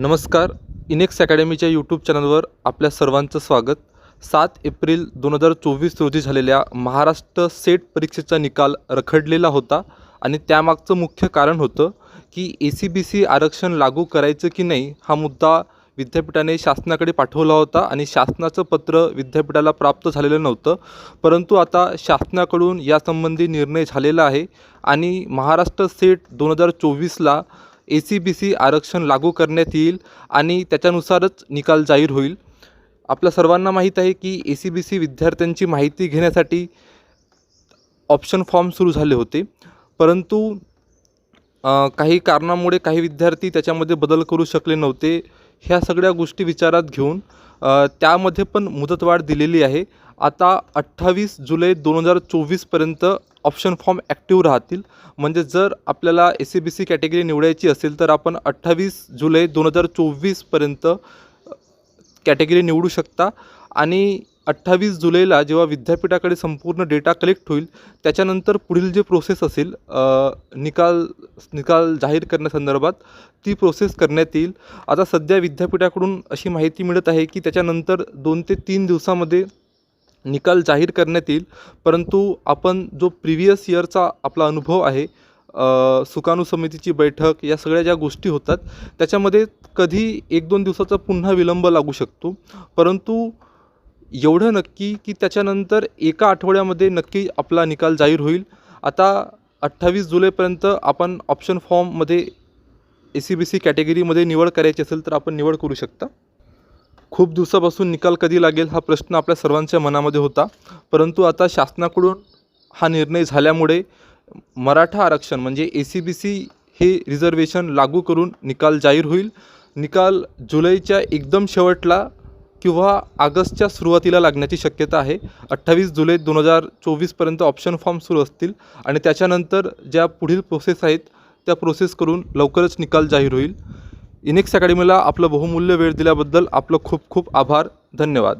नमस्कार. इनेक्स अकॅडमीच्या यूट्यूब चॅनलवर आपल्या सर्वांचं स्वागत. सात एप्रिल दोन हजार चोवीस रोजी झालेल्या महाराष्ट्र सेट परीक्षेचा निकाल रखडलेला होता आणि त्यामागचं मुख्य कारण होतं की ए सी बी सी आरक्षण लागू करायचं की नाही हा मुद्दा विद्यापीठाने शासनाकडे पाठवला होता आणि शासनाचं पत्र विद्यापीठाला प्राप्त झालेलं नव्हतं. परंतु आता शासनाकडून यासंबंधी निर्णय झालेला आहे आणि महाराष्ट्र सेट दोन हजार चोवीसला ए सी बी सी आरक्षण लागू करण्यात येईल आणि त्याच्यानुसारच निकाल जाहीर होईल. आपल्या सर्वांना माहीत आहे की ए सी बी सी विद्यार्थ्यांची माहिती घेण्यासाठी ऑप्शन फॉर्म सुरू झाले होते. परंतु काही कारणामुळे काही विद्यार्थी त्याच्यामध्ये बदल करू शकले नव्हते. ह्या सगळ्या गोष्टी विचारात घेऊन त्यामध्ये पण मुदतवाढ दिलेली आहे. आता अठ्ठावीस जुलै दोन हजार चोवीसपर्यंत ऑप्शन फॉर्म ॲक्टिव्ह राहतील. म्हणजे जर आपल्याला A C B C category निवडायची असेल तर आपण अठ्ठावीस जुलै दोन हजार चोवीसपर्यंत कॅटेगरी निवडू शकता. आणि अठ्ठावीस जुलैला जेव्हा विद्यापीठाकडे संपूर्ण डेटा कलेक्ट होईल त्याच्यानंतर पुढील जे प्रोसेस असेल निकाल निकाल जाहीर करण्यासंदर्भात ती प्रोसेस करण्यात येईल. आता सध्या विद्यापीठाकडून अशी माहिती मिळत आहे की त्याच्यानंतर दोन ते तीन दिवसामध्ये निकाल जाहीर करण्यात येईल. परंतु आपण जो प्रिव्हियस इयरचा आपला अनुभव आहे सुकाणू समितीची बैठक या सगळ्या ज्या गोष्टी होतात त्याच्यामध्ये कधी एक दोन दिवसाचा पुन्हा विलंब लागू शकतो. परंतु एवढं नक्की की त्याच्यानंतर एका आठवड्यामध्ये नक्की आपला निकाल जाहीर होईल. आता अठ्ठावीस जुलैपर्यंत आपण ऑप्शन फॉर्ममध्ये ए सी बी सी कॅटेगरीमध्ये निवड करायची असेल तर आपण निवड करू शकता. खूप दिवसापासून निकाल कधी लागेल हा प्रश्न आपल्या सर्वांच्या मनामध्ये होता. परंतु आता शासनाकडून हा निर्णय झाल्यामुळे मराठा आरक्षण म्हणजे ए सी बी सी हे रिझर्वेशन लागू करून निकाल जाहीर होईल. निकाल जुलैच्या एकदम शेवटला किंवा ऑगस्टच्या सुरुवातीला लागण्याची शक्यता आहे. अठ्ठावीस जुलै दोन हजार चोवीसपर्यंत ऑप्शन फॉर्म सुरू असतील आणि त्याच्यानंतर ज्या पुढील प्रोसेस आहेत त्या प्रोसेस करून लवकरच निकाल जाहीर होईल. इनेक्स अकॅडमीला आपलं बहुमूल्य वेळ दिल्याबद्दल आपलं खूप खूप आभार. धन्यवाद.